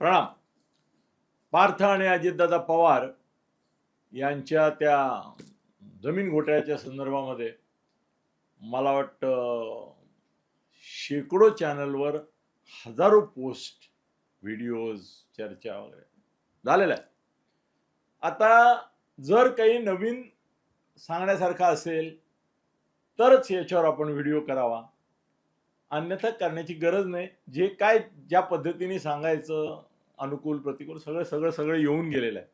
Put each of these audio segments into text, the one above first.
प्रणाम. पार्थ आणि अजितदादा पवार यांच्या त्या जमीन घोटाळ्याच्या संदर्भामध्ये मला वाटतं शेकडो चॅनलवर हजारो पोस्ट व्हिडिओज चर्चा वगैरे झालेल्या आता जर काही नवीन सांगण्यासारखं असेल तरच याच्यावर आपण व्हिडिओ करावा. अन्यथा करण्याची गरज नाही. जे काय ज्या पद्धतीने सांगायचं अनुकूल प्रतिकूल सगळं सगळं सगळं येऊन गेलेलं आहे.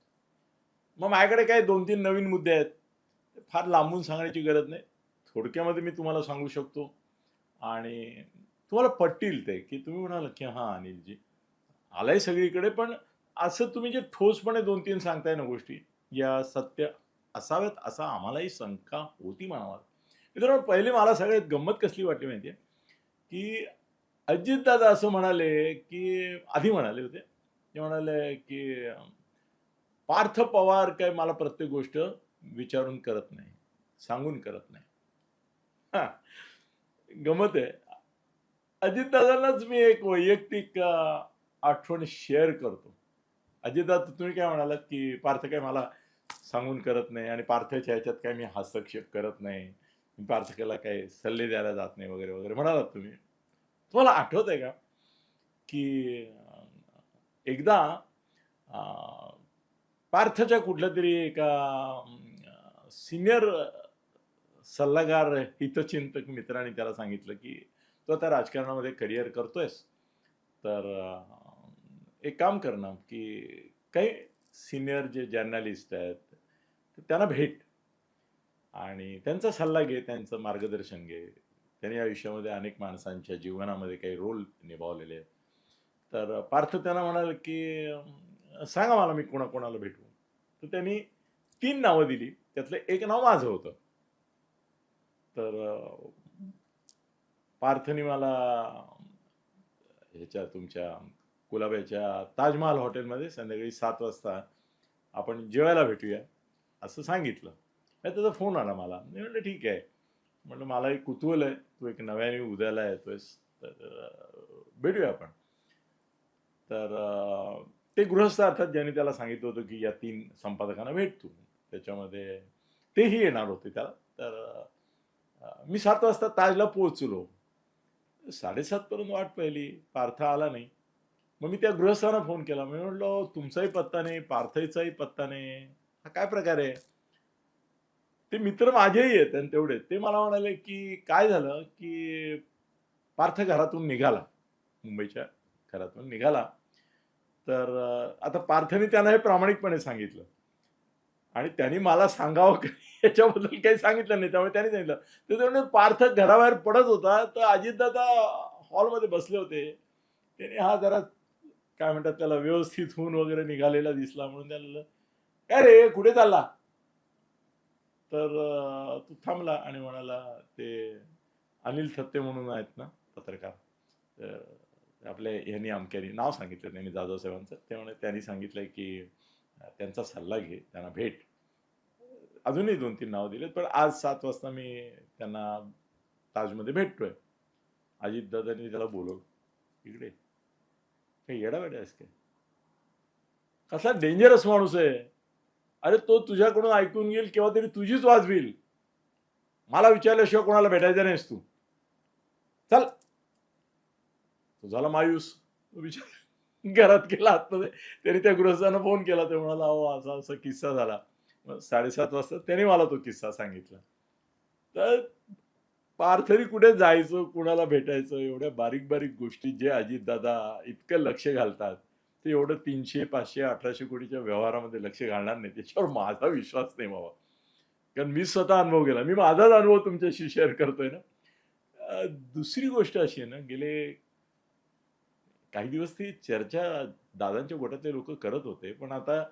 मग माझ्याकडे काय दोन तीन नवीन मुद्दे आहेत फार लांबून सांगण्याची गरज नाही. थोडक्यामध्ये मी तुम्हाला सांगू शकतो. आणि तुम्हाला पटतील ते की तुम्ही म्हणाल की हां अनिलजी आलाय सगळीकडे पण असं तुम्ही जे ठोसपणे दोन तीन सांगताय ना गोष्टी या सत्य असाव्यात असा आम्हालाही शंका होती म्हणावा मित्रांनो पहिले मला सगळ्यात गंमत कसली वाटली माहिती आहे की अजितदादा असं म्हणाले की आधी म्हणाले होते ते म्हणाले की पार्थ पवार काय मला प्रत्येक गोष्ट विचारून करत नाही सांगून करत नाही. हा गमत आहे. अजितदादांनाच मी एक वैयक्तिक आठवण शेअर करतो. अजितदादा तुम्ही काय म्हणालात की पार्थ काय मला सांगून करत नाही आणि पार्थच्या ह्याच्यात काय मी हस्तक्षेप करत नाही? मी पार्थकेला काही सल्ले द्यायला जात नाही वगैरे वगैरे म्हणालात तुम्ही. तुम्हाला आठवत आहे का की एकदा पार्थच्या कुठल्या तरी एका सिनियर सल्लागार हितचिंतक मित्राने त्याला सांगितलं की तू आता राजकारणामध्ये करिअर करतोयस तर एक काम कर ना की काही सिनियर जे जर्नलिस्ट आहेत त्यांना भेट आणि त्यांचा सल्ला घे त्यांचं मार्गदर्शन घे. त्यांनी या आयुष्यामध्ये अनेक माणसांच्या जीवनामध्ये काही रोल निभावलेले आहेत. तर पार्थ त्यांना म्हणाल की सांगा मला मी कोणाकोणाला भेटू? तर त्यांनी तीन नावं दिली. त्यातलं एक नाव माझं होतं. तर पार्थनी मला ह्याच्या तुमच्या कुलाब्याच्या ताजमहाल हॉटेलमध्ये संध्याकाळी सात वाजता आपण जेवायला भेटूया असं सांगितलं. त्याचा फोन आला मला. मी म्हटलं ठीक आहे. म्हटलं मला एक कुतूहल आहे. तू एक नव्याने उद्याला येतोयस. तर भेटूया आपण. तर ते गृहस्थ अर्थात ज्यांनी त्याला सांगितलं होतं की या तीन संपादकांना भेट तू त्याच्यामध्ये तेही येणार होते त्याला. तर मी सात वाजता ताजला पोहोचलो. साडेसातपर्यंत वाट पाहिली. पार्थ आला नाही. मग मी त्या गृहस्थांना फोन केला. मी म्हटलं तुमचाही पत्ता नाही पार्थईचाही पत्ता नाही. हा काय प्रकार आहे? ते मित्र माझेही आहेत आणि तेवढे ते मला म्हणाले की काय झालं की पार्थ घरातून निघाला मुंबईच्या घरातून निघाला. तर आता पार्थने त्यांना हे प्रामाणिकपणे सांगितलं. आणि त्यांनी मला सांगावं का? याच्याबद्दल काही सांगितलं नाही. त्यामुळे त्यांनी सांगितलं. तर ते पार्थ घराबाहेर पडत होता तर अजितदादा हॉलमध्ये बसले होते. त्याने हा जरा काय म्हणतात त्याला व्यवस्थित होऊन वगैरे निघालेला दिसला म्हणून त्याला काय रे कुठे चालला? तर तू तो थांबला आणि म्हणाला ते अनिल थत्ते म्हणून आहेत ना पत्रकार. तर आपल्या ह्यांनी अमक्यानी नाव सांगितलं त्यांनी जाधव साहेबांचं. त्यामुळे त्यांनी सांगितलंय की त्यांचा सल्ला घे त्यांना भेट. अजूनही दोन तीन नावं दिलेत पण आज सात वाजता मी त्यांना ताजमध्ये भेटतोय. अजितदादांनी त्याला बोलव इकडे. काही येडावेडा आहेस काय? कसला डेंजरस माणूस आहे. अरे तो तुझ्याकडून ऐकून घेईल केव्हा तरी तुझीच वाजवील. मला विचारल्याशिवाय कोणाला भेटायचं नाहीस तू. चल. तो झाला मायूस. विचार घरात गेला आतमध्ये. त्याने त्या गृहस्थानं फोन केला. ते म्हणाला अहो असा असा किस्सा झाला. मग साडेसात वाजता त्याने मला तो किस्सा सांगितला. तर पार्थरी कुठे जायचं कुणाला भेटायचं एवढ्या बारीक बारीक गोष्टी जे अजितदादा इतकं लक्ष घालतात ते एवढं तीनशे पाचशे अठराशे कोटीच्या व्यवहारामध्ये लक्ष घालणार नाही. त्याच्यावर माझा विश्वास नाही बाबा. कारण मी स्वतः अनुभव गेला मी माझाच अनुभव तुमच्याशी शेअर करतोय ना. दुसरी गोष्ट अशी आहे ना गेले काही दिवस ती चर्चा दादांच्या गोटातले लोक करत होते पण आता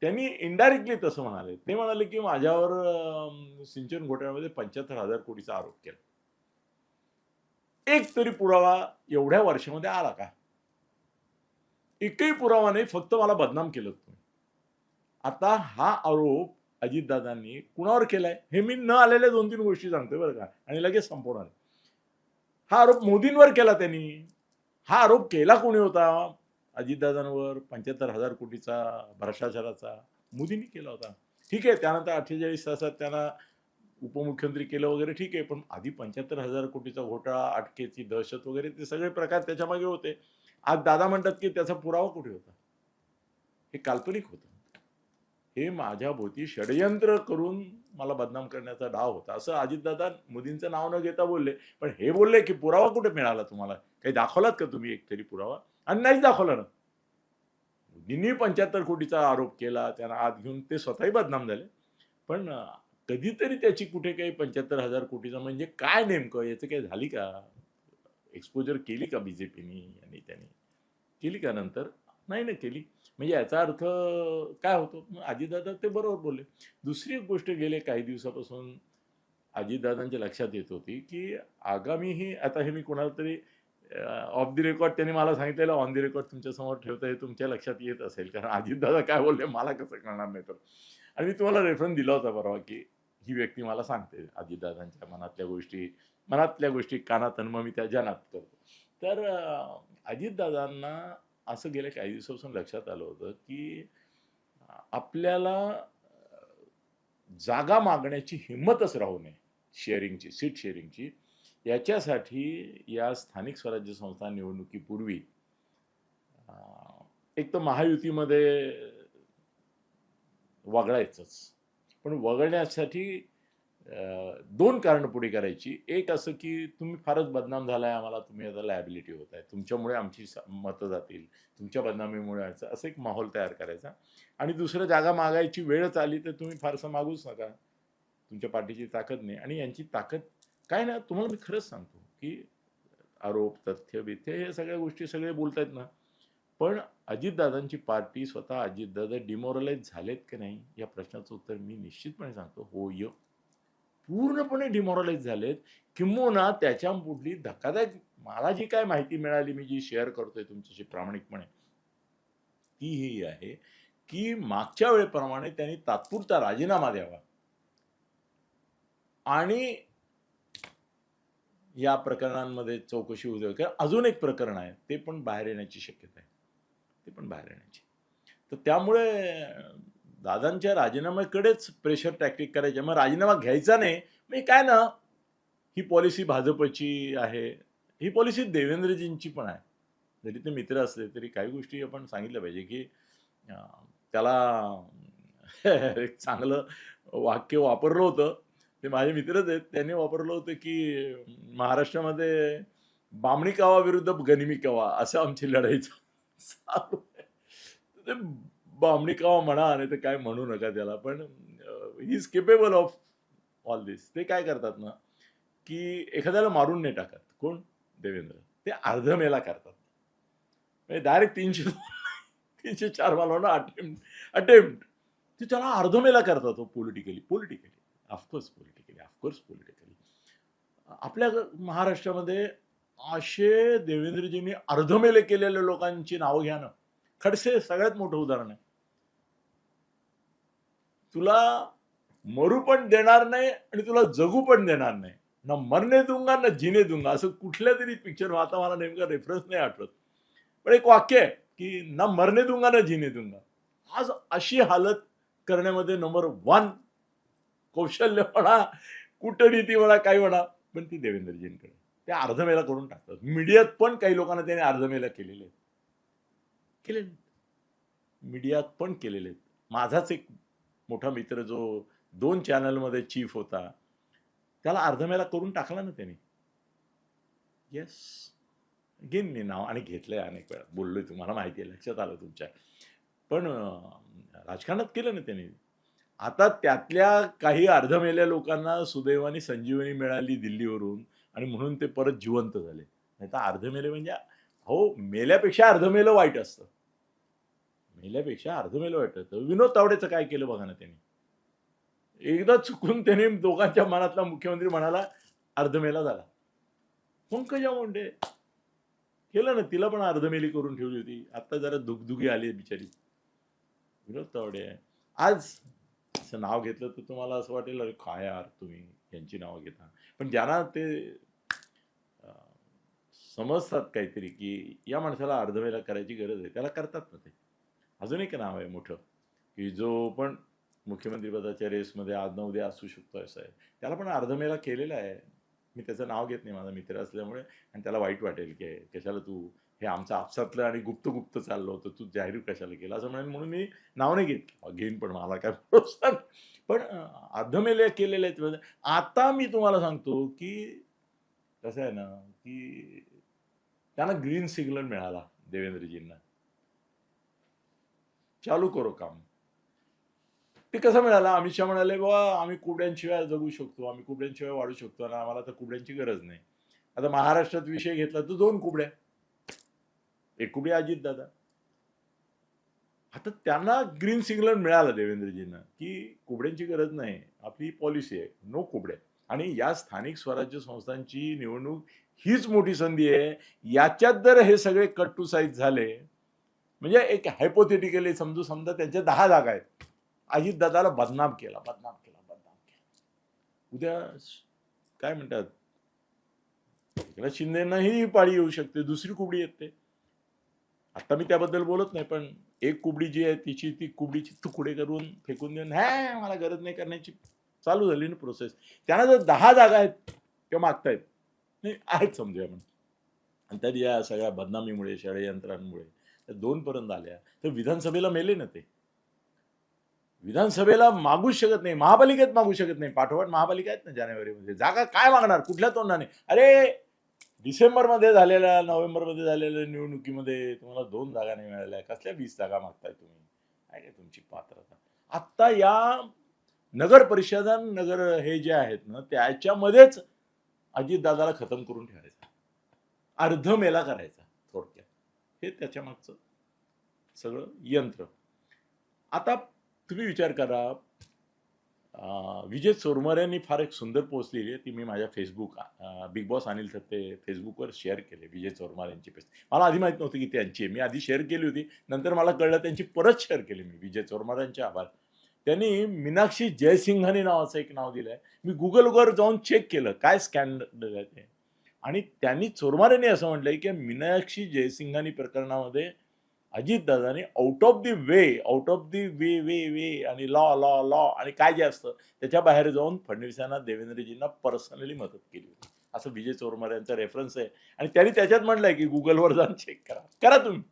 त्यांनी इनडायरेक्टली तसं म्हणाले. ते म्हणाले की माझ्यावर अं, सिंचन घोटाळ्यामध्ये पंच्याहत्तर हजार कोटीचा आरोप केला. एक तरी पुरावा एवढ्या वर्षामध्ये आला का? एकही पुरावा नाही फक्त मला बदनाम केलं तुम्ही. आता हा आरोप अजितदादांनी कुणावर केलाय? हे मी न आलेल्या दोन तीन गोष्टी सांगतोय बरं का आणि लगेच संपवणार हा आरोप मोदींवर केला त्यांनी. हा आरोप केला कोणी होता? अजितदादांवर पंच्याहत्तर हजार कोटीचा भ्रष्टाचाराचा मोदींनी केला होता. ठीक आहे त्यानंतर अठ्ठेचाळीस तासात त्यांना उपमुख्यमंत्री केलं वगैरे ठीक आहे पण आधी पंच्याहत्तर हजार कोटीचा घोटाळा अटकेची दहशत वगैरे ते सगळे प्रकार त्याच्यामागे होते. आज दादा म्हणतात की त्याचा पुरावा कुठे होता? हे काल्पनिक होतं. हे माझ्या भोवती षडयंत्र करून मला बदनाम करण्याचा डाव होता. असं अजितदादा मोदींचं नाव न घेता बोलले. पण हे बोलले की पुरावा कुठे मिळाला तुम्हाला? काही दाखवलात का तुम्ही एकतरी पुरावा? आणि नाही दाखवला ना. मोदींनी पंच्याहत्तर कोटीचा आरोप केला. त्यांना आत घेऊन ते स्वतःही बदनाम झाले. पण कधीतरी त्याची कुठे काही पंच्याहत्तर हजार कोटीचा म्हणजे काय नेमकं? याचं काही झाली का? एक्सपोजर केली का बीजेपीनी आणि त्यांनी? केली का नंतर? नाही ना केली. म्हणजे याचा अर्थ काय होतो? मग ते बरोबर बोलले. दुसरी एक गोष्ट गेले काही दिवसापासून अजितदादांच्या लक्षात येत होती की आगामीही आता हे मी कोणाला तरी ऑफ दी रेकॉर्ड त्यांनी मला सांगितलेलं ऑन दी रेकॉर्ड तुमच्यासमोर ठेवता हे तुमच्या लक्षात येत असेल. कारण अजितदादा काय बोलले? मला कसं कळणार नाही तर. आणि मी तुम्हाला रेफरन्स दिला होता परवा की ही व्यक्ती मला सांगते अजितदादांच्या मनातल्या गोष्टी मनातल्या गोष्टी कानात आणि मग मी त्या जनात करतो. तर अजितदादांना असं गेल्या काही दिवसापासून लक्षात आलं होतं की आपल्याला जागा मागण्याची हिंमतच राहू नये शेअरिंगची सीट शेअरिंगची. याच्यासाठी या स्थानिक स्वराज्य संस्था निवडणुकीपूर्वी एक तर महायुतीमध्ये वगळायचंच. पण वगळण्यासाठी दोन कारणं पुढे करायची. एक असं की तुम्ही फारच बदनाम झालाय आम्हाला तुम्ही आता लायबिलिटी होत आहे. तुमच्यामुळे आमची मतं जातील तुमच्या बदनामीमुळे व्हायचं असं एक माहोल तयार करायचा. आणि दुसरं जागा मागायची वेळच आली तर तुम्ही फारसं मागूच नका. तुमच्या पार्टीची ताकद नाही. आणि यांची ताकद काय ना तुम्हाला मी खरंच सांगतो की आरोप तथ्य बिथ्य हे सगळ्या गोष्टी सगळे बोलतायत ना. पण अजितदादांची पार्टी स्वतः अजितदादा डिमोरलाइज झालेत की नाही या प्रश्नाचं उत्तर मी निश्चितपणे सांगतो. हो य. पूर्णपणे डिमॉरलाइज झालेत. किंबहुना त्याच्या पुढली धक्कादायक मला जी काय माहिती मिळाली मी जी शेअर करतोय तुमच्याशी प्रामाणिकपणे ती ही आहे की मागच्या वेळेप्रमाणे त्यांनी तात्पुरता राजीनामा द्यावा. आणि या प्रकरणांमध्ये चौकशी होऊ द्यावी कारण अजून एक प्रकरण आहे ते पण बाहेर येण्याची शक्यता आहे. ते पण बाहेर येण्याची. तर त्यामुळे दादांच्या राजीनाम्याकडेच प्रेशर टॅक्टिक करायचे. मग राजीनामा घ्यायचा नाही म्हणजे काय ना ही पॉलिसी भाजपची आहे. ही पॉलिसी देवेंद्रजींची पण आहे. जरी ते मित्र असले तरी काही गोष्टी आपण सांगितल्या पाहिजे की त्याला एक चांगलं वाक्य वापरलं होतं. ते माझे मित्रच आहेत. त्यांनी वापरलं होतं की महाराष्ट्रामध्ये बामणी कावा विरुद्ध गनिमी कावा असं आमची लढाई चालू ते बामणी हो म्हणा नाही तर काय म्हणू नका त्याला. पण he is capable of all this ते काय करतात ना की एखाद्याला मारून नाही टाकत. कोण? देवेंद्र. ते अर्ध मेला करतात. म्हणजे डायरेक्ट तीनशे तीनशे चार मालवणं अटेम्प्ट अटेम्प्ट ते त्याला अर्धमेला करतात तो politically politically of course politically of course politically आपल्या महाराष्ट्रामध्ये असे देवेंद्रजींनी अर्धमेले केलेल्या लोकांची नावं घ्या ना. खडसे सगळ्यात मोठं उदाहरण आहे. तुला मरू पण देणार नाही आणि तुला जगू पण देणार नाही. ना मरणे दुंगा ना जिने दुंगा. असं कुठल्या तरी पिक्चर आता मला नेमका रेफरन्स नाही आठवत. पण एक वाक्य आहे की ना मरणे दुंगा ना जिने दुंगा. आज अशी हालत करण्यामध्ये नंबर वन कौशल्य म्हणा कुटनीती म्हणा काही म्हणा पण ती देवेंद्रजींकडे. ते अर्धमेला करून टाकतात. मीडियात पण काही लोकांना त्याने अर्धमेला केलेले आहेत. केलेले आहेत. मीडियात पण केलेले आहेत. माझाच एक मोठा मित्र जो दोन चॅनलमध्ये चीफ होता त्याला अर्धमेला करून टाकला ना त्याने. येस घेईन मी नाव आणि घेतलंय अनेक वेळा. बोललोय तुम्हाला माहिती आहे लक्षात आलं तुमच्या. पण राजकारणात केलं ना त्यांनी. आता त्यातल्या काही अर्धमेल्या लोकांना सुदैवाने संजीवनी मिळाली दिल्लीवरून आणि म्हणून ते परत जिवंत झाले. नाही तर अर्धमेले म्हणजे हो मेल्यापेक्षा अर्धमेलं वाईट असतं. मेल्यापेक्षा अर्धमेलं वाईट असतं विनोद तावडेचं काय केलं बघा ना त्यांनी? एकदा चुकून त्याने दोघांच्या मनातला मुख्यमंत्री म्हणाला अर्धमेला झाला. पंकजा मुंडे केलं ना तिला पण अर्धमेली करून ठेवली होती. आता जरा दुगदुगी आली बिचारी. विनोद तावडे. आज असं नाव घेतलं तर तुम्हाला असं वाटेल अरे काय यार तुम्ही यांची नावं घेता. पण ज्यांना ते समजतात काहीतरी की या माणसाला अर्धमेला करायची गरज आहे त्याला करतात ना ते. अजून एक नाव आहे मोठं की जो पण मुख्यमंत्रीपदाच्या रेसमध्ये आज नऊ उद्या असू शकतो असं आहे. त्याला पण अर्धमेला केलेला आहे. मी त्याचं नाव घेत नाही माझा मित्र असल्यामुळे आणि त्याला वाईट वाटेल की कशाला तू हे आमचं आपसातलं आणि गुप्त गुप्त चाललं होतं तू जाहीर कशाला केलं? असं म्हणेन म्हणून मी नाव नाही घेत. घेईन पण मला काय प्रोत्साहन पण अर्धमेले केलेले आहेत. म्हणजे आता मी तुम्हाला सांगतो की कसं आहे ना की त्यांना ग्रीन सिग्नल मिळाला देवेंद्रजींना. चालू करो काम. ते कसं मिळालं? अमित शहा म्हणाले बाबा आम्ही कुबड्यांशिवाय जगू शकतो. आम्ही कुबड्यांशिवाय वाढू शकतो आणि आम्हाला तर कुबड्यांची गरज नाही. आता महाराष्ट्रात विषय घेतला तर दोन कुबड्या. एक कुबडी अजित दादा. आता त्यांना ग्रीन सिग्नल मिळाला देवेंद्रजींना की कुबड्यांची गरज नाही. आपली पॉलिसी आहे. नो कुबड्या. आणि या स्थानिक स्वराज्य संस्थांची निवडणूक हीच मोठी संधी आहे. याच्यात जर हे सगळे कट टू साईज झाले म्हणजे एक हायपोथेटिकली समजू समजा त्यांच्या दहा जागा आहेत. अजित दादाला बदनाम केला बदनाम केला बदनाम केला. उद्या काय म्हणतात? एकनाथ शिंदेनाही पाळी येऊ शकते दुसरी कुबडी येते. आता मी त्याबद्दल बोलत नाही पण एक कुबडी जी आहे तिची ती कुबडीची तुकडे करून फेकून देऊन ह्या मला गरज नाही करण्याची. चालू झाली ना प्रोसेस त्यांना जर दहा जागा आहेत किंवा मागतायत नाही आहेत समजूया म्हणून आणि त्यात या सगळ्या बदनामीमुळे षडयंत्रांमुळे त्या दोन पर्यंत आल्या. तर विधानसभेला मेले ना ते. विधानसभेला मागूच शकत नाही. महापालिकेत मागू शकत नाही. पाठोपाठ महापालिका आहेत ना जानेवारीमध्ये. जागा काय मागणार? कुठल्या तोंडाने? अरे डिसेंबरमध्ये झालेल्या नोव्हेंबरमध्ये झालेल्या निवडणुकीमध्ये तुम्हाला दोन जागा नाही मिळाल्या. कसल्या वीस जागा मागताय तुम्ही? काय काय तुमची पात्रता? आत्ता या नगर परिषदा नगर हे जे आहेत ना त्याच्यामध्येच अजितदादाला खतम करून ठेवायचा. अर्ध मेला करायचा. हे त्याच्या मागचं. सगळं यंत्र. आता तुम्ही विचार करा विजय चोरमऱ्यांनी फार एक सुंदर पोस्ट लिहिली आहे ती मी माझ्या Facebook Bigg Boss Anil Thatte फेसबुकवर शेअर केले विजय चोरमार पेस्ट मला आधी माहीत नव्हती की त्यांची मी आधी शेअर केली होती नंतर मला कळलं त्यांची परत शेअर केली मी विजय चोरमऱ्यांचे आभार. त्यांनी मीनाक्षी जयसिंघानी नावाचं एक नाव दिलंय. मी गुगलवर जाऊन चेक केलं काय स्कॅन्डल आहे ते. आणि त्यांनी चोरमारेने असं म्हटलंय की मीनाक्षी जयसिंघानी प्रकरणामध्ये अजितदादांनी out of the way out of the way way way आणि लॉ लॉ लॉ आणि काय जे असतं त्याच्या बाहेर जाऊन फडणवीसांना देवेंद्रजींना पर्सनली मदत केली होती. असं विजय चोरमार यांचा रेफरन्स आहे. आणि त्यांनी त्याच्यात म्हटलंय की गुगलवर जाऊन चेक करा. करा तुम्ही.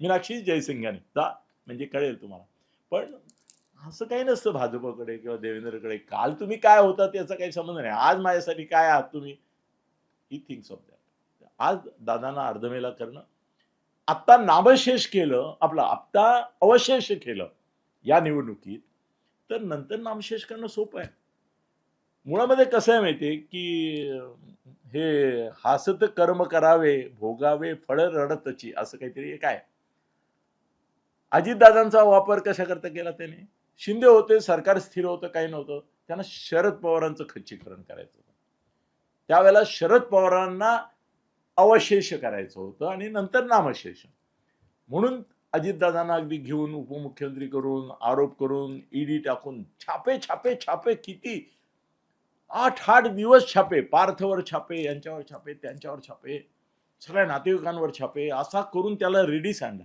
मीनाक्षी जयसिंघानी. जा. म्हणजे कळेल तुम्हाला. पण असं काही नसतं भाजपकडे किंवा देवेंद्रकडे. काल तुम्ही काय होता त्याचा काही संबंध नाही. आज माझ्यासाठी काय आहात तुम्ही? ही थिंग्स ऑफ दॅट आज दादांना अर्धमेला करणं आत्ता नामशेष केलं आपलं आत्ता अवशेष केलं या निवडणुकीत तर नंतर नामशेष करणं सोपं आहे. मुळामध्ये कसं आहे माहितीये की हे हासत कर्म करावे भोगावे फळ रडतची असं काहीतरी एक आहे. अजितदादांचा वापर कशा करता केला त्याने? शिंदे होते सरकार स्थिर होतं काही नव्हतं. त्यांना शरद पवारांचं खच्चीकरण करायचं त्यावेळेला शरद पवारांना अवशेष करायचं होतं आणि नंतर नामशेष. म्हणून अजितदादांना अगदी घेऊन उपमुख्यमंत्री करून आरोप करून ईडी टाकून छापे छापे छापे किती? आठ आठ दिवस छापे पार्थवर छापे यांच्यावर छापे त्यांच्यावर छापे सगळ्या नातेवाईकांवर छापे असा करून त्याला रेडीस आणला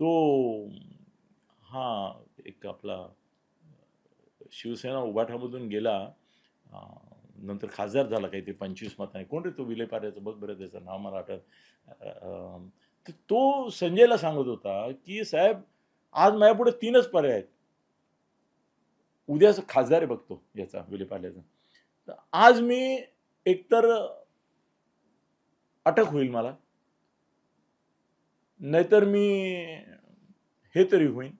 तो हा एक आपला शिवसेना उभाठामधून गेला. नंतर खासदार झाला काही ते पंचवीस मताने कोण रे तो विलेपाऱ्याचं बघ बरं त्याचं नाव मला आठवत तर तो संजयला सांगत होता की साहेब आज माझ्यापुढे तीनच पर्याय आहेत. उद्याच खासदार आहे बघतो याचा विलेपाल्याचा तर आज मी एकतर अटक होईल मला नाहीतर मी हे तरी होईन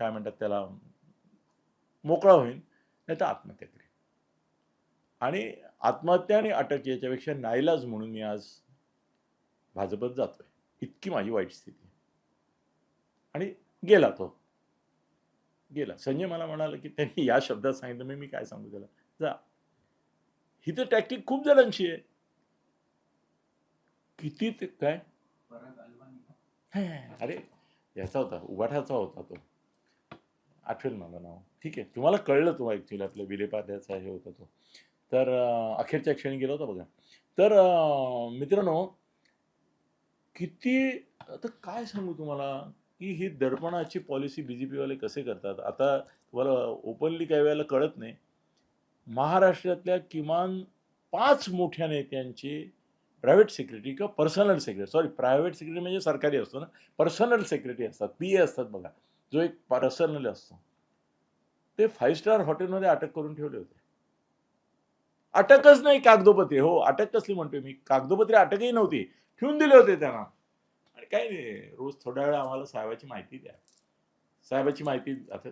काय म्हणतात त्याला मोकळा होईन नाही तर आत्महत्या आणि आत्महत्या आणि अटक याच्यापेक्षा नाईलाज म्हणून मी आज भाजपत जातोय. इतकी माझी वाईट स्थिती आणि गेला तो. गेला. संजय मला म्हणाला की त्यांनी या शब्दात सांगितलं मी मी काय सांगू त्याला? जा. ही तर टॅक्टिक खूप जणांची आहे. किती ते काय? अरे याचा होता उभाठाचा होता तो. आठवेल मला नाव. ठीक आहे. तुम्हाला कळलं तो ॲक्च्युली आपल्या विलेपाद्याचा हे होता तो. तर अखेरच्या क्षणी गेला होता बघा. तर मित्रांनो किती आता काय सांगू तुम्हाला की ही दडपणाची पॉलिसी बी जे पीवाले कसे करतात? आता तुम्हाला ओपनली काही वेळेला कळत नाही. महाराष्ट्रातल्या किमान पाच मोठ्या नेत्यांची प्रायव्हेट सेक्रेटरी किंवा personal secretary sorry private secretary म्हणजे सरकारी असतो ना पर्सनल सेक्रेटरी असतात पी ए असतात बघा. जो एक पर्सनल असतो. ते फाईव्ह स्टार हॉटेलमध्ये अटक करून ठेवले होते. अटकच नाही कागदोपत्री. हो अटक कसली म्हणतोय मी? कागदोपत्री अटकही नव्हती. ठेवून दिले होते त्यांना. आणि काही नाही रोज थोड्या वेळा आम्हाला साहेबाची माहिती द्या. साहेबाची माहिती आता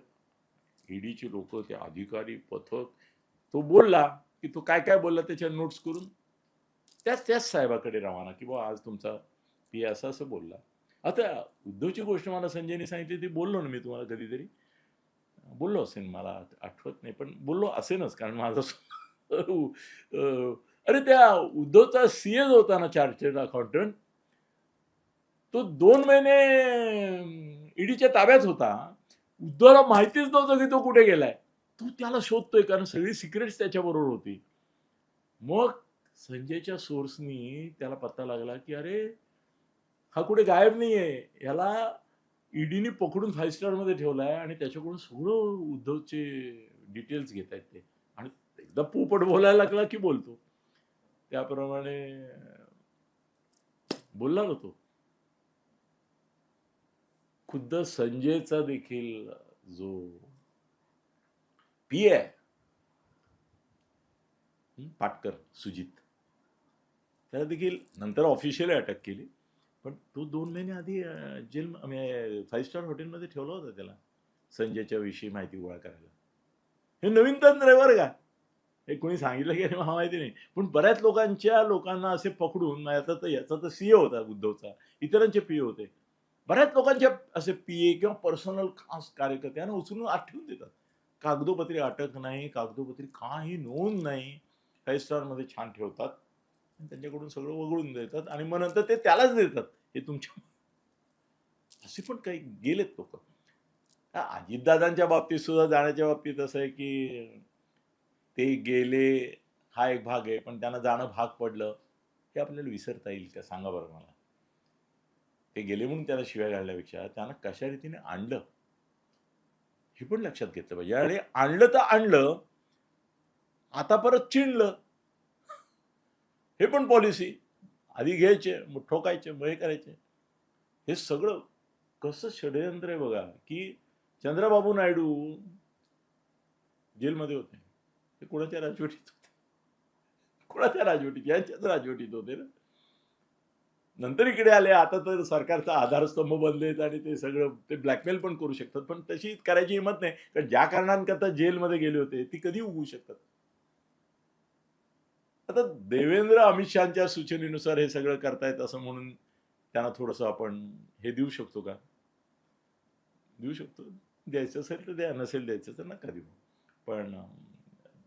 ईडीची लोक ते अधिकारी पथक तो बोलला की तो काय काय बोलला त्याच्या नोट्स करून? त्याच त्याच साहेबाकडे रवाना की बुवा आज तुमचा पी असं असं बोलला. आता उद्धवची गोष्ट मला संजयने सांगितली ती बोललो ना मी तुम्हाला कधीतरी. बोललो असेल मला आठवत नाही पण बोललो असेनच कारण माझा अरे त्या उद्धवचा सीए होता ना चार्टर्ड अकाउंटंट तो दोन महिने ईडीच्या ताब्यात होता. उद्धवला माहितीच नव्हतं की तो कुठे गेलाय. तो त्याला शोधतोय कारण सगळी सिक्रेट्स त्याच्याबरोबर होती. मग संजयच्या सोर्सनी त्याला पत्ता लागला की अरे हा कुठे गायब नाहीये. याला ईडीने पकडून फाईव्ह स्टारमध्ये ठेवलाय आणि त्याच्याकडून सगळं उद्धवचे डिटेल्स घेत आहेत ते. एकदा पोपट बोलायला लागला की बोलतो. त्याप्रमाणे बोलला ना तो. खुद्द संजयचा देखील जो पी आहे पाटकर सुजित त्याला देखील नंतर ऑफिशियली अटक केली. पण तो दोन महिने आधी जेल फाईव्ह स्टार हॉटेलमध्ये ठेवला होता त्याला संजयच्या विषयी माहिती गोळा करायला. हे नवीन तंत्र आहे बरं का. हे कोणी सांगितलं की मला माहिती नाही. पण बऱ्याच लोकांच्या लोकांना असे पकडून याचा तर याचा तर सीए होता उद्धवचा इतरांचे पीए होते. बऱ्याच लोकांच्या असे पी ए किंवा पर्सनल खास कार्यकर्त्यांना उचलून आठवून ठेवून देतात. कागदोपत्री अटक नाही कागदोपत्री काही नोंद नाही. फाईव्ह स्टारमध्ये छान ठेवतात. आणि त्यांच्याकडून सगळं वगळून देतात आणि मग नंतर ते त्यालाच देतात. हे तुमच्या असे पण काही गेलेत लोक. अजितदादांच्या बाबतीत सुद्धा जाण्याच्या बाबतीत असं आहे की ते गेले हा एक भाग आहे पण त्यांना जाणं भाग पडलं हे आपल्याला विसरता येईल का? सांगा बरं मला. ते गेले म्हणून त्याला शिव्या घालण्यापेक्षा त्यांना कशा रीतीने आणलं? हे पण लक्षात घेतलं पाहिजे. आणि आणलं तर आणलं आता परत चिणलं. हे पण पॉलिसी आधी घ्यायचे मग ठोकायचे मग हे करायचे. हे सगळं कसं षडयंत्र आहे बघा की चंद्रबाबू नायडू जेलमध्ये होते. ते कोणाच्या राजवटीत होते? कोणाच्या राजवटीत? यांच्याच राजवटीत होते ना? नंतर इकडे आले. आता तर सरकारचा आधारस्तंभ बनलेत आणि ते सगळं ते ब्लॅकमेल पण करू शकतात. पण तशी करायची हिंमत नाही. कारण ज्या कारणांकरता जेलमध्ये गेले होते ती कधी उगवू शकतात? आता देवेंद्र अमित शहाच्या सूचनेनुसार हे सगळं करतायत असं म्हणून त्यांना थोडस आपण हे देऊ शकतो का? देऊ शकतो. द्यायचं असेल तर द्या नसेल द्यायचं तर नका देऊ. पण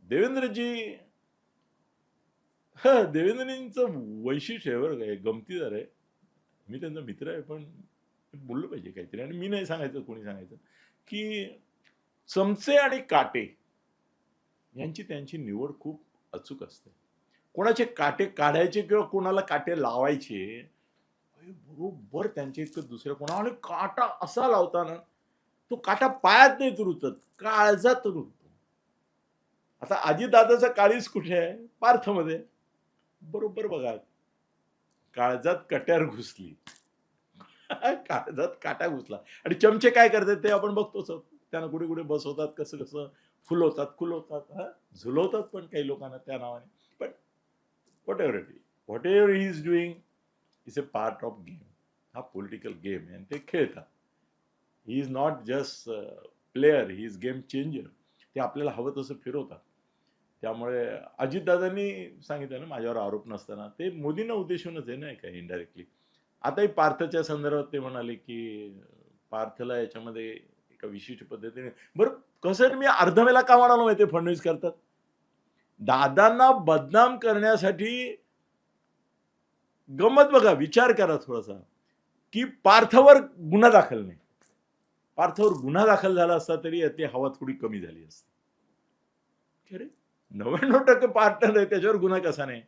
देवेंद्रजी हा देवेंद्रजींचं वैशिष्ट्य आहे बरं काय गमतीदार आहे. मी त्यांचा मित्र आहे पण बोललं पाहिजे काहीतरी. आणि मी नाही सांगायचं कोणी सांगायचं. की चमचे आणि काटे यांची त्यांची निवड खूप अचूक असते. कोणाचे काटे काढायचे किंवा कोणाला काटे लावायचे बरोबर त्यांच्या इतकं दुसऱ्या कोणा आणि काटा असा लावताना तो काटा पायात नाही तुरुतत काळजात रुततो आता आजीदादाचा काळीज कुठे आहे? पार्थमध्ये. बरोबर बघा. काळजात कट्यार घुसली. काळजात काटा घुसला. आणि चमचे काय करतात ते आपण बघतोच त्यांना कुठे कुठे बसवतात कसं कसं. फुलवतात खुलवतात हा? झुलवतात पण काही लोकांना त्या नावाने. पण whatever it whatever he is doing is a part of game हा पॉलिटिकल गेम आहे. आणि ते खेळतात. He is not just player he is game changer ते आपल्याला हवं तसं फिरवतात. त्यामुळे अजितदादांनी सांगितलं ना माझ्यावर आरोप नसताना. ते मोदींना उद्देशूनच आहे ना का इनडायरेक्टली आताही पार्थच्या संदर्भात ते म्हणाले की पार्थला याच्यामध्ये एका विशिष्ट पद्धतीने बरं कसं आहे मी अर्धवेला का म्हणालो माहिती फडणवीस करतात? दादांना बदनाम करण्यासाठी गंमत बघा विचार करा थोडासा की पार्थवर गुन्हा दाखल नाही. पार्थवर गुन्हा दाखल झाला असता तरी ते हवा थोडी कमी झाली असते. खरे नव्याण्णव टक्के पार्टनर आहे त्याच्यावर गुन्हा कसा नाही?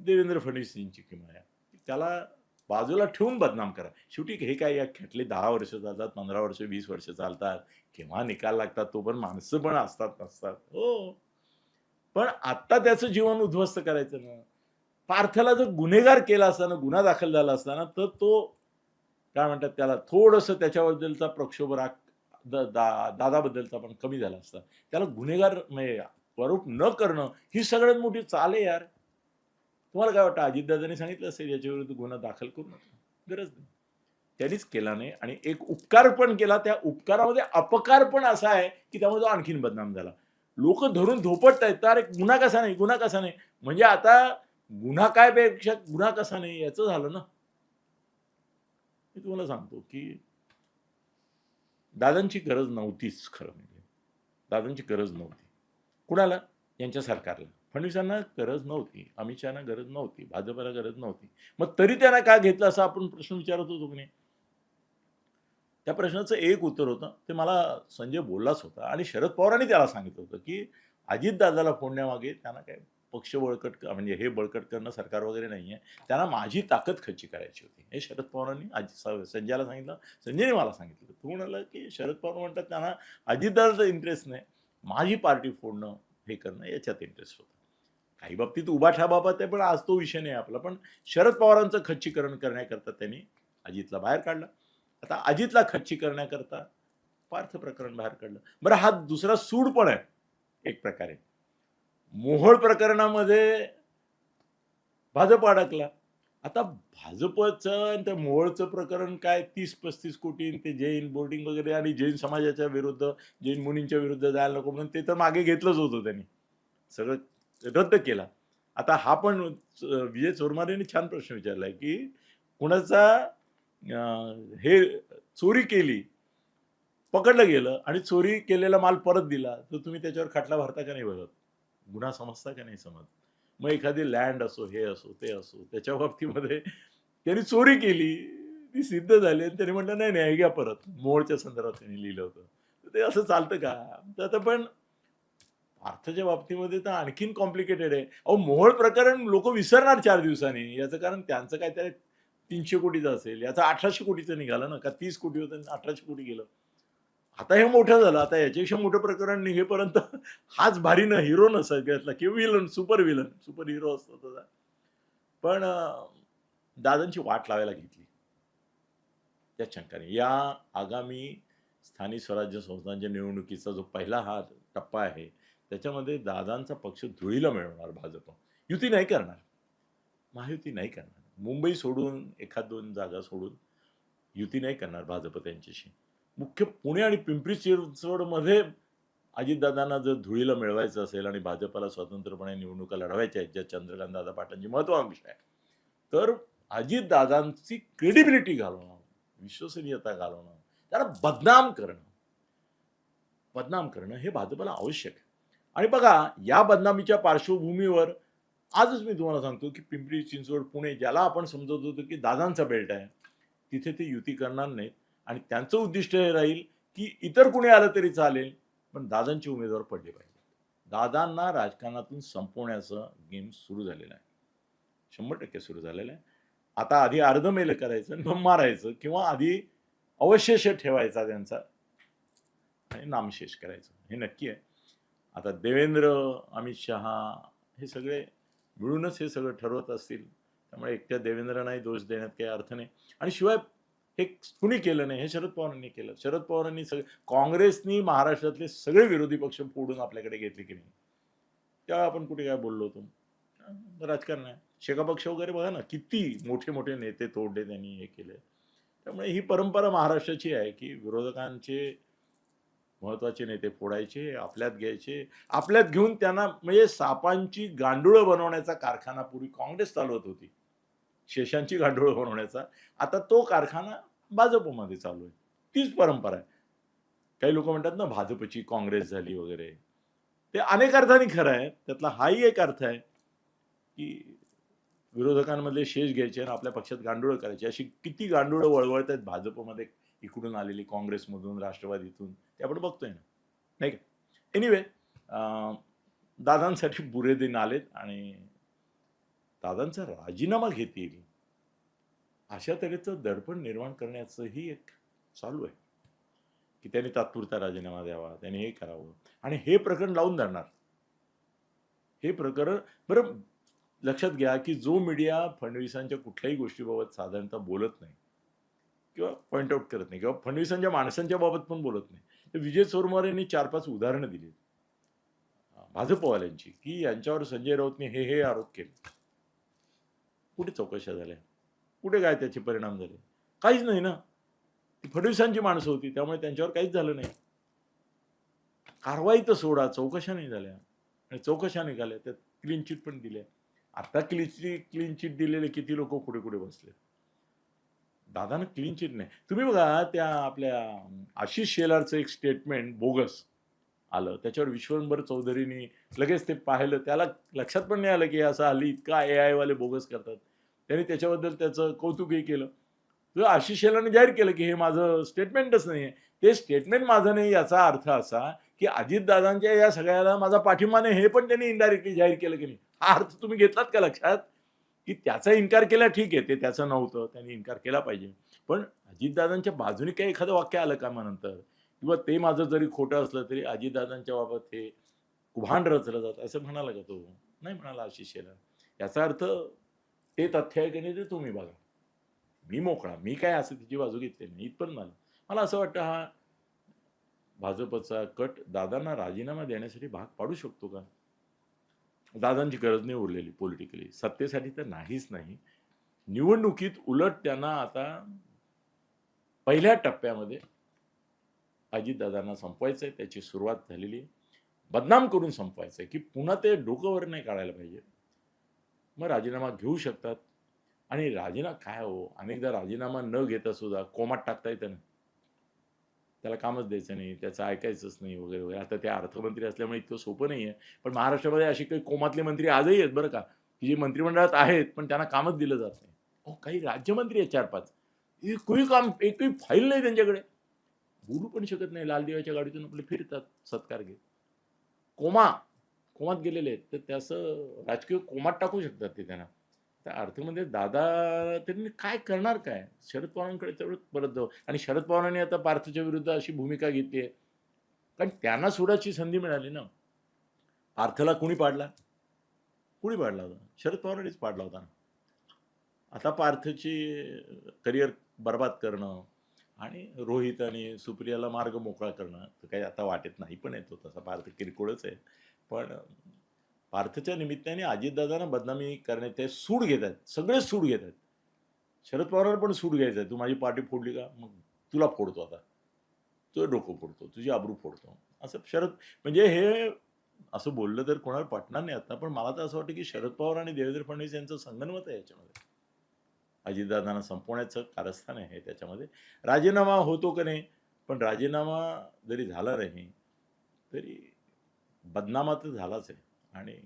देवेंद्र फडणवीसजींची किंमत आहे. त्याला बाजूला ठेवून बदनाम करा. शेवटी हे काय या खेटले दहा वर्ष चालतात पंधरा वर्ष वीस वर्ष चालतात. केव्हा निकाल लागतात तो पण माणसं पण असतात नसतात. हो. पण आत्ता त्याचं जीवन उद्ध्वस्त करायचं ना? पार्थला जर गुन्हेगार केला असताना गुन्हा दाखल झाला असताना तर तो काय म्हणतात त्याला थोडंसं त्याच्याबद्दलचा प्रक्षोभ राग दा- दादाबद्दलचा पण कमी झाला असता. त्याला गुन्हेगार म्हणजे स्वरूप न करणं ही सगळ्यात मोठी चाल आहे यार. तुम्हाला काय वाटतं अजितदादांनी सांगितलं असेल याच्याविरुद्ध गुन्हा दाखल करू नका. गरज नाही. त्यांनीच केला नाही आणि एक उपकार पण केला. त्या उपकारामध्ये अपकार पण असा आहे की त्यामुळे तो आणखीन बदनाम झाला. लोक धरून धोपट आहेत तर गुन्हा कसा नाही गुन्हा कसा नाही? म्हणजे आता गुन्हा काय पेक्षा गुन्हा कसा नाही याचं झालं ना. मी तुम्हाला सांगतो की दादांची गरज नव्हतीच खरं म्हणजे. दादांची गरज नव्हती. कुणाला? यांच्या सरकारला. फडणवीसांना गरज नव्हती अमित शहाना गरज नव्हती भाजपला गरज नव्हती. मग तरी त्यांना का घेतलं असं आपण प्रश्न विचारत होतो की नाही त्या प्रश्नाचं एक उत्तर होतं ते मला संजय बोललाच होता आणि शरद पवारांनी त्याला सांगितलं होतं की अजितदादाला फोडण्यामागे त्यांना काय पक्ष बळकट म्हणजे हे बळकट करणं सरकार वगैरे नाही आहे त्यांना माझी ताकद खच्ची करायची होती. हे शरद पवारांनी अजित संजयला सांगितलं संजयने मला सांगितलं. तू म्हणाला की शरद पवार म्हणतात त्यांना अजितदादाचा इंटरेस्ट नाही. माझी पार्टी फोडणं हे करणं याच्यात इंटरेस्ट होता. काही बाबतीत उभाठाबाबत आहे पण आज तो विषय नाही आपला. पण शरद पवारांचं खच्चीकरण करण्याकरता त्यांनी अजितला बाहेर काढला. आता अजितला खच्ची करण्याकरता पार्थ प्रकरण बाहेर काढलं. बरं हा दुसरा सूड पण आहे एक प्रकारे. मोहोळ प्रकरणामध्ये भाजप अडकला. आता भाजपचं आणि त्या मोहोळचं प्रकरण काय? तीस पस्तीस कोटी ते जैन बोर्डिंग वगैरे आणि जैन समाजाच्या विरुद्ध जैन मुनींच्या विरुद्ध जायला नको म्हणून ते तर मागे घेतलंच होतं त्यांनी. सगळं रद्द केला. आता हा पण विजय चोरमारेने छान प्रश्न विचारलाय की कुणाचा हे चोरी केली पकडलं गेलं आणि चोरी केलेला माल परत दिला तर तुम्ही त्याच्यावर खटला भरता का नाही बघत गुन्हा समजता का नाही समज मग एखादी लँड असो हे असो ते असो त्याच्या बाबतीमध्ये त्यांनी चोरी केली ती सिद्ध झाली आणि त्यांनी म्हटलं नाही नाही घ्या परत. मोळच्या संदर्भात त्यांनी लिहिलं होतं. ते असं चालतं का? तर आता पण अर्थाच्या बाबतीमध्ये तर आणखीन कॉम्प्लिकेटेड आहे. अहो मोहळ प्रकरण लोक विसरणार चार दिवसांनी. याचं कारण त्यांचं काय त्या तीनशे कोटीचं असेल याचं अठराशे कोटीचं निघालं ना का तीस कोटी होतं आणि अठराशे कोटी गेलं. आता हे मोठं झालं आता याच्यापेक्षा मोठं प्रकरण निघेपर्यंत हाच भारी ना हिरो न सगळ्यातला किंवा villain super villain super hero असतो तसा पण दादांची वाट लावायला घेतली. त्या शंकाने. या आगामी स्थानिक स्वराज्य संस्थांच्या निवडणुकीचा जो पहिला हा टप्पा आहे त्याच्यामध्ये दादांचा पक्ष धुळीला मिळवणार भाजप. युती नाही करणार. महायुती नाही करणार. मुंबई सोडून एखाद दोन जागा सोडून युती नाही करणार भाजप त्यांच्याशी. मुख्य पुणे आणि पिंपरी चिंचवडमध्ये अजितदादांना जर धुळीला मिळवायचं असेल आणि भाजपला स्वतंत्रपणे निवडणुका लढवायच्या आहेत ज्या चंद्रकांत दादा पाटांची महत्वाकांक्षा आहे तर अजितदादांची क्रेडिबिलिटी घालवणं विश्वसनीयता घालवणं त्याला बदनाम करणं बदनाम करणं हे भाजपाला आवश्यक आहे. आणि बघा या बदनामीच्या पार्श्वभूमीवर आजच मी तुम्हाला सांगतो की पिंपरी चिंचवड पुणे ज्याला आपण समजत होतो की दादांचा बेल्ट आहे तिथे ते युती करणार नाहीत. आणि त्यांचं उद्दिष्ट हे राहील की इतर कुणी आलं तरी चालेल पण दादांचे उमेदवार पडले पाहिजे दादांना राजकारणातून संपवण्याचं गेम सुरू झालेला आहे. शंभर टक्के सुरू झालेलं आहे. आता आधी अर्ध मेल करायचं मग मारायचं किंवा आधी अवशेष ठेवायचा त्यांचा आणि नामशेष करायचं. हे नक्की आहे. आता देवेंद्र अमित शहा हे सगळे मिळूनच हे सगळं ठरवत असतील. त्यामुळे एकट्या देवेंद्रांनाही दोष देण्यात काही अर्थ नाही. आणि शिवाय हे कुणी केलं नाही हे शरद पवारांनी केलं. शरद पवारांनी सगळे काँग्रेसनी महाराष्ट्रातले सगळे विरोधी पक्ष फोडून आपल्याकडे घेतले की नाही? त्यावेळी आपण कुठे काय बोललो होतो? राजकारण आहे. शेका पक्ष वगैरे बघा ना किती मोठे मोठे नेते तोडले त्यांनी हे केले. त्यामुळे ही परंपरा महाराष्ट्राची आहे की विरोधकांचे महत्त्वाचे नेते फोडायचे आपल्यात घ्यायचे आपल्यात घेऊन त्यांना म्हणजे सापांची गांडुळं बनवण्याचा कारखाना पूर्वी काँग्रेस चालवत होती. शेषांची गांडुळं बनवण्याचा. आता तो कारखाना भाजपमध्ये चालू आहे. तीच परंपरा आहे. काही लोक म्हणतात ना भाजपची काँग्रेस झाली वगैरे. ते अनेक अर्थाने खरं आहे. त्यातला हाही एक अर्थ आहे की विरोधकांमधले शेष घ्यायचे आणि आपल्या पक्षात गांडुळं करायची. अशी किती गांडुळं वळवळत आहेत भाजपमध्ये इकडून आलेली काँग्रेसमधून राष्ट्रवादीतून ते आपण बघतोय ना. नाही का? एनिवे दादांसाठी बुरे दिन आलेत आणि दादांचा राजीनामा घेतील. अशा तऱ्हेचं दडपण निर्माण करण्याचंही एक चालू आहे. की त्यांनी तात्पुरता राजीनामा द्यावा त्याने हे करावं. आणि हे प्रकरण लावून धरणार. हे प्रकरण बरं लक्षात घ्या की जो मीडिया फडणवीसांच्या कुठल्याही गोष्टीबाबत साधारणतः बोलत नाही किंवा पॉईंट आउट करत नाही किंवा फडणवीसांच्या माणसांच्या बाबत पण बोलत नाही तर विजय चोरमार यांनी चार पाच उदाहरणं दिली भाजपवाल्यांची की यांच्यावर संजय राऊतने हे हे आरोप केले. कुठे चौकशा झाल्या? कुठे काय त्याचे परिणाम झाले? काहीच नाही ना. ती फडणवीसांची माणसं होती त्यामुळे त्यांच्यावर काहीच झालं नाही. कारवाई तर सोडा चौकशा नाही झाल्या. आणि चौकशा निघाल्या त्यात क्लीन चिट पण दिल्या. आता क्लीन क्लीन चिट दिलेले किती लोक कुठे कुठे बसले? दादानं क्लीन चिट नाही. तुम्ही बघा त्या आपल्या आशिष शेलारचं एक स्टेटमेंट बोगस आलं. त्याच्यावर विश्वंभर चौधरीनी लगेच ते पाहिलं. त्याला लक्षात पण नाही आलं की असं हल्ली इतका ए आय वाले बोगस करतात. त्यांनी त्याच्याबद्दल त्याचं कौतुकही केलं. तर आशिष शेलाने जाहीर केलं की हे माझं स्टेटमेंटच नाही आहे ते स्टेटमेंट माझं नाही याचा अर्थ असा की अजितदादांच्या या सगळ्याला माझा पाठिंबा नाही हे पण त्यांनी इनडायरेक्टली जाहीर केलं की नाही. हा अर्थ तुम्ही घेतलात का लक्षात? की त्याचा इन्कार केला ठीक आहे ते त्याचं नव्हतं त्यांनी इन्कार केला पाहिजे. पण अजितदादांच्या बाजूने काही एखादं वाक्य आलं का मग नंतर? किंवा ते माझं जरी खोटं असलं तरी आजीदादांच्या बाबत हे कुभांड रचलं जात असं म्हणाला का तो? नाही म्हणाला आशिष याचा अर्थ ते तथ्य आहे की नाही ते तुम्ही बघा. मी मोकळा मी काय असं तिची बाजू घेतली नाही इथपर्यंत आलं. मला असं वाटतं हा भाजपचा कट दादांना राजीनामा देण्यासाठी भाग पाडू शकतो का? दादांची गरज नाही उरलेली पॉलिटिकली सत्तेसाठी तर नाहीच नाही. निवडणुकीत उलट त्यांना आता पहिल्या टप्प्यामध्ये अजितदादांना संपवायचं आहे त्याची सुरुवात झालेली आहे. बदनाम करून संपवायचं आहे की पुन्हा ते डोकंवर नाही काढायला पाहिजे. मग राजीनामा घेऊ शकतात. आणि राजीनामा काय हो? अनेकदा राजीनामा न घेता सुद्धा कोमात टाकता येतं ना. त्याला कामच द्यायचं नाही त्याचं ऐकायचंच नाही वगैरे वगैरे. आता ते अर्थमंत्री असल्यामुळे इतकं सोपं नाही आहे पण महाराष्ट्रामध्ये अशी काही कोमातले मंत्री आजही आहेत बरं का. की जे मंत्रिमंडळात आहेत पण त्यांना कामच दिलं जात नाही. अहो काही राज्यमंत्री आहेत चार पाच एकही काम एकही फाईल नाही त्यांच्याकडे. बोलू पण शकत नाही. लाल गाडीतून आपले फिरतात सत्कार घेत. कोमा कोमात गेलेले आहेत. तर त्याचं राजकीय कोमात टाकू शकतात ते त्यांना. त्या अर्थमध्ये म्हणजे दादा त्यांनी काय करणार काय? शरद पवारांकडे तेवढं परत जाऊ. आणि शरद पवारांनी आता पार्थच्या विरुद्ध अशी भूमिका घेतली आहे. कारण त्यांना सोडायची संधी मिळाली ना. पार्थला कुणी पाडला? कुणी पाडला होता? शरद पवारांनीच पाडला होता ना. आता पार्थची करिअर बर्बाद करणं आणि रोहित आणि सुप्रियाला मार्ग मोकळा करणं तर काही आता वाटेत नाही पण येतो तसा पार्थ किरकोळच आहे. पण पार्थच्या निमित्ताने अजितदादांना बदनामी करण्यात ते सूड घेत आहेत. सगळेच सूड घेत आहेत. शरद पवारांना पण सूड घ्यायचं आहे. तू माझी पार्टी फोडली का? मग तुला फोडतो आता. तुझं डोकं फोडतो. तुझी आबरू फोडतो. असं शरद म्हणजे हे असं बोललं तर कोणाला पटणार नाही आता. पण मला तर असं वाटतं की शरद पवार आणि देवेंद्र फडणवीस यांचं संगनमत आहे याच्यामध्ये. अजितदादांना संपवण्याचं कारस्थान आहे त्याच्यामध्ये. राजीनामा होतो का नाही? पण राजीनामा जरी झाला नाही तरी बदनामा तर झालाच आहे. आणि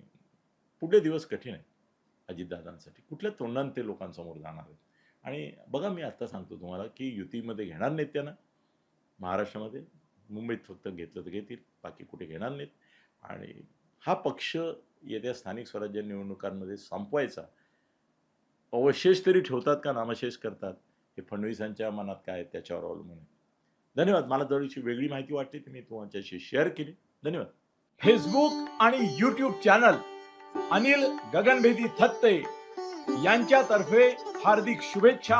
पुढले दिवस कठीण आहे अजितदादांसाठी. कुठल्या तोंडाने ते लोकांसमोर जाणार आहेत? आणि बघा मी आत्ता सांगतो तुम्हाला की युतीमध्ये घेणार नाहीत त्यांना. महाराष्ट्रामध्ये मुंबईत फक्त घेतलं तर घेतील बाकी कुठे घेणार नाहीत. आणि हा पक्ष येत्या स्थानिक स्वराज्य निवडणुकांमध्ये संपवायचा अवशेष तरी ठेवतात का नामशेष करतात? हे फडणवीसांच्या मनात काय त्याच्यावर अवलंबून आहे. धन्यवाद. मला जवळची वेगळी माहिती वाटते ती मी तुमच्याशी शेअर केली. धन्यवाद. फेसबुक आणि युट्यूब चॅनल अनिल गगनभेदी थत्ते यांच्यातर्फे हार्दिक शुभेच्छा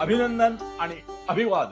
अभिनंदन आणि अभिवादन.